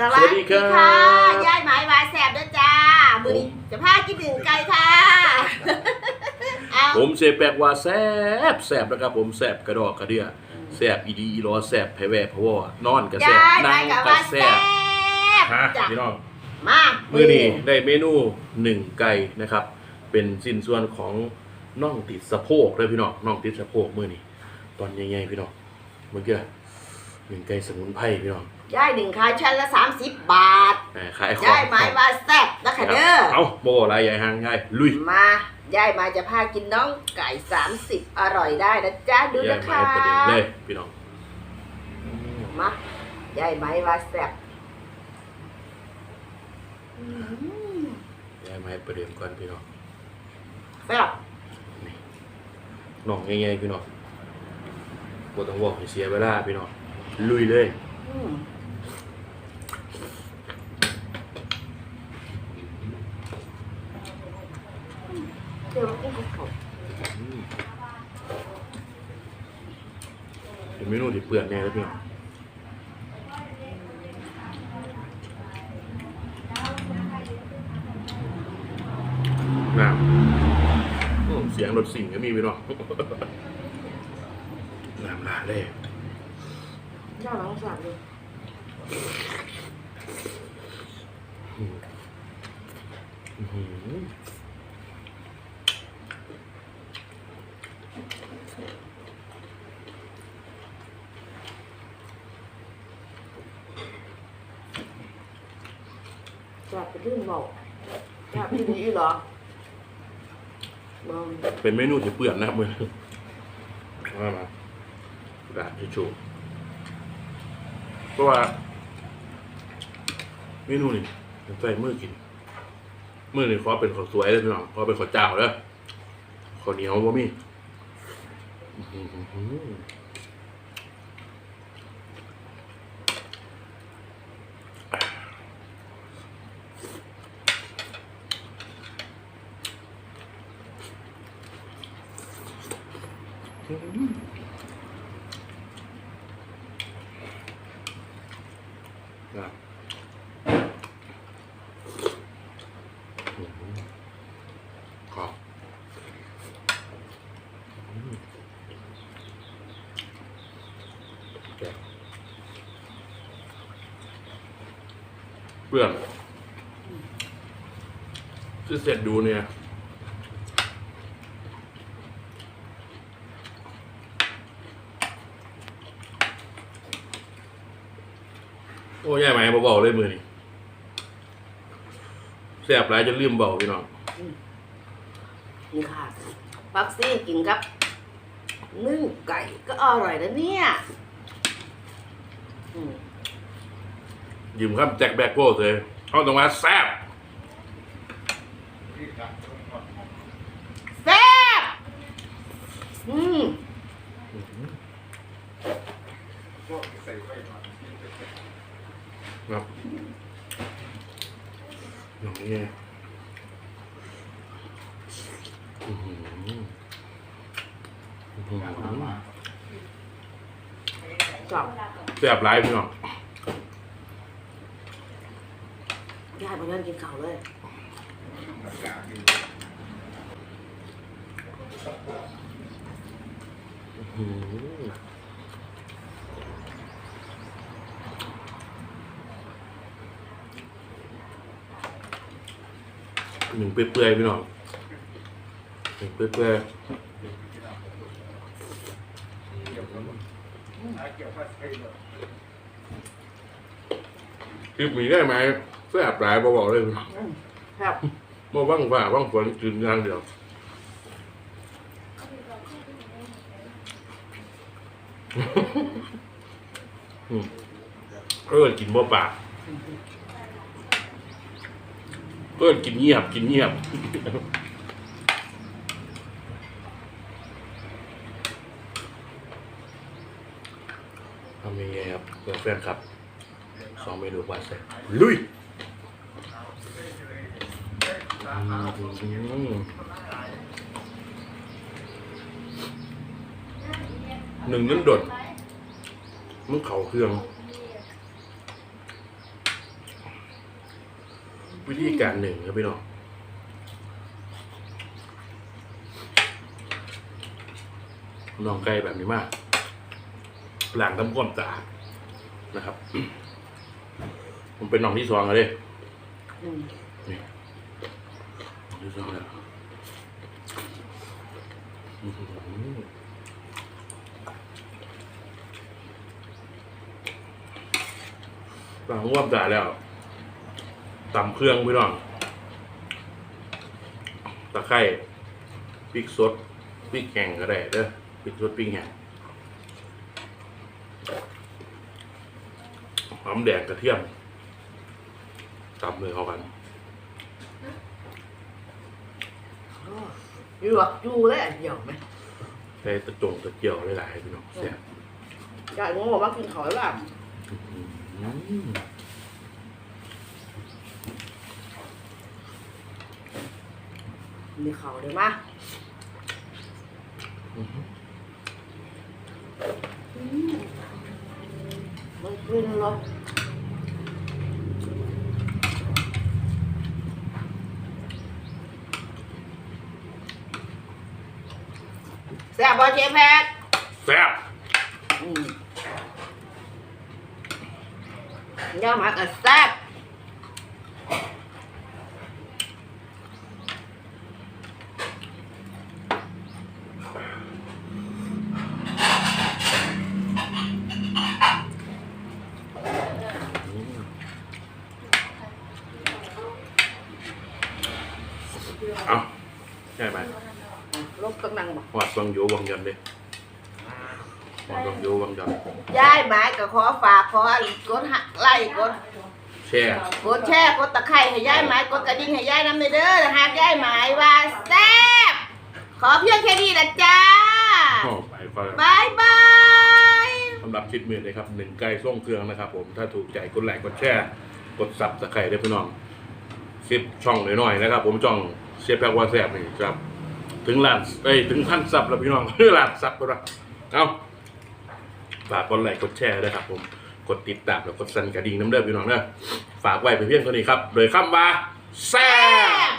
สวัสสวัสดีดีครับค่ะยายหมายวายแสบด้วยจ้าบุรีจะพากินถึงไก่ค่ะเอาผมเสแปลกว่าแซบแซบนะครับ ผมแซบกระดอกกระเดียแซบอีดีอีรอแซบแผ่แว่เพราะว่านอนกระแซบยายนั่หมางยกับกระว่าแซแสบบฮะจ้ะพี่น้องมามื้อนี้ได้เมนูหนึ่งไก่นะครับ เป็นสิ้นส่วนของน่องติดสะโพกเลยพี่น้องน่องติดสะโพกมื้อนี้ตอนใหญ่ๆพี่น้องเมื่อกี้ หนึ่งไก่สมุนไพรพี่น้องยายหนึ่งขายชั้นละสามสิบบาทอ่าขายของยายหมายว่าแสบนะคะเด้อเอาโบอะไรใหญ่หางยายลุยมายายหมายจะพากินน้องไก่สามสิบอร่อยได้นะจ๊ะดูยานะยคะไม้ประเด็นเลยพี่น้องมายายหมายว่าแสบอืมยายไม้ประเด็นก่อนพี่น้องแซ่บน้องง่ายๆพี่น้องบ่ต้องบอกให้เสียเวลาพี่น้อง ลุยเลยเดี๋ยวกินกับข้าเป็นเมนูที่เปลือนแน่เลยพี่น้องน้ำเสียงรถสิ่งก็มีพี่น้องน้ำลาเลย เจ้าน้องสามเลยอื้อหือจับไปลื่นบอกจับไปดีเหรอมองเป็นเมนูที่เปื่อนนะครับมือมามากระดาษทิชชู่ เพราะว่าเมนูนี่ใส่มือกิน มือนี่ขอเป็นข้าวสวยเลยพี่น้องขอเป็นข้าวเจ้าเลยข้าวเหนียวบ่มีอื้อหือ ครับอื้อหือครับอืมแซ่บเพื่อนที่เสร็จดูเนี่ย อ้ยายไหมเบาๆเลยมือนี่แซ่บหลายจนลืมเบาพี่น้องนี่ค่ะปักซี่กินครับนึ่งไก่ก็อร่อยนะเนี่ยอืมยืมครับแจ็คแบกโก้เลยเขาต้องมาแซ่บแซ่บอืม ครับอย่างนี้อื้อหืออื้อหือจับแซ่บหลายพี่น้องยายมาเล่นกินข้าวเลยอื้อหือ หนึ่งเปื่อยๆพี่น้องหนึ่งเปื่อยๆคลิปมีได้ไหมแซ่บหลายบบอกเลยพี่น้องอืมแซ่บบ่ว่างฝ่าว่างฝนกินอย่างเดียวอืมเออกินบ่ปาก เออกินเงียบกินเงียบ ทำยังไงครับเพื่อนแฟนครับสองเมนูบาเสร็จลุยหนึ่งนั้นดดมันเข่าเครื่อง วิธีการหนึ่งครับพี่น้องน้องไก่แบบนี้มากล้างทำความสะอาดนะครับผมเป็นน้องที่สองแล้วเด้อืมนี่น้องที่สองแล้วอื้อหือล้างทำความสะอาดแล้ว ตำเครื่องพี่น้องตะไคร้พริกสดพริกแห้งก็ได้เด้อพริกสดพริกแห้งหอมแดงกระเทียมตำเลยเข้ากันโอ้หยวกจูเลยเหี่ยวไหมใช้ตะจงตะเกียวหลายๆพี่น้องแซ่บยายงงบอกว่ากินเขาแล้วล่ะ อืม มีเขาเดี๋ยวมามันกินเหรอแซ่บบ่เจ๊แพทย์แซ่บอืมย่ามากับแซ่บ อืมเอาใช่ไหม ลบตั้งนังบ่ ห อดวังโยวังยันเด้หอดวังโยวังยันยายหมายก็ขอฝากขอกดหักไล่กดแช่กดแช่กดตะไคร้ให้ยายหมายกดกระดิ่งให้ยายน้ำเด้อหากยายหมายว่าแซ่บขอเพียงแค่นี้ละจ้าเข้าไปฟังบายบายสำหรับชิดมือเลยครับหนึ่งไก่ส่งเครื่องนะครับผมถ้าถูกใจกดไลค์กดแชร์กดซับสไครต์ได้พี่น้องซิปช่องหน่อยๆนะครับผมช่องเชฟแพกวาแซบนี่ครับ ถึงล้านเอ้ยถึงพันซับแล้วพี่น้องเรือล้านซับไปแล้วเอาฝากกดไลค์กดแชร์ด้วยครับ ผม กดติดตามแล้วกดสั่นกระดิ่งน้ำเด้อพี่น้องเด้อฝากไว้เพียงเท่านี้ครับ โดยคำว่าแซ่บ